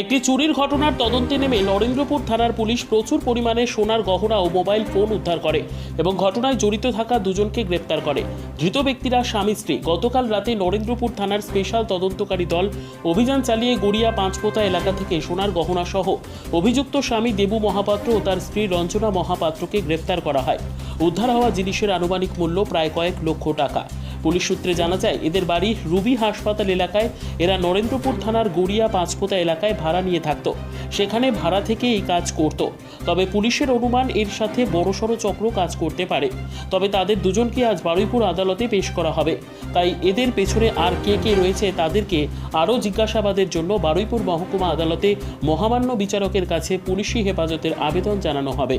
একটি চুরির ঘটনার তদন্তে নেমে নরেন্দ্রপুর থানার পুলিশ প্রচুর পরিমাণে সোনার গহনা ও মোবাইল ফোন উদ্ধার করে এবং ঘটনায় জড়িত থাকা দুজনকে গ্রেপ্তার করে। ধৃত ব্যক্তিরা স্বামী স্ত্রী। গতকাল রাতে নরেন্দ্রপুর থানার স্পেশাল তদন্তকারী দল অভিযান চালিয়ে গড়িয়া পাঁচপোতা এলাকা থেকে সোনার গহনা সহ অভিযুক্ত স্বামী দেবু মহাপাত্র ও তার স্ত্রী রঞ্জনা মহাপাত্রকে গ্রেপ্তার করা হয়। উদ্ধার হওয়া জিনিসের আনুমানিক মূল্য প্রায় কয়েক লক্ষ টাকা। পুলিশ সূত্রে জানা যায়, এদের বাড়ি রুবি হাসপাতাল এলাকায়। এরা নরেন্দ্রপুর থানার গড়িয়া পাঁচপোতা এলাকায় ভাড়া নিয়ে থাকত। সেখানে ভাড়া থেকে এই কাজ করত। তবে পুলিশের অনুমান, এর সাথে বড়সড় চক্র কাজ করতে পারে। তবে তাদের দুজনকে আজ বারুইপুর আদালতে পেশ করা হবে। তাই এদের পেছনে আর কে কে রয়েছে, তাদেরকে আরও জিজ্ঞাসাবাদের জন্য বারুইপুর মহকুমা আদালতে মহামান্য বিচারকের কাছে পুলিশি হেফাজতের আবেদন জানানো হবে।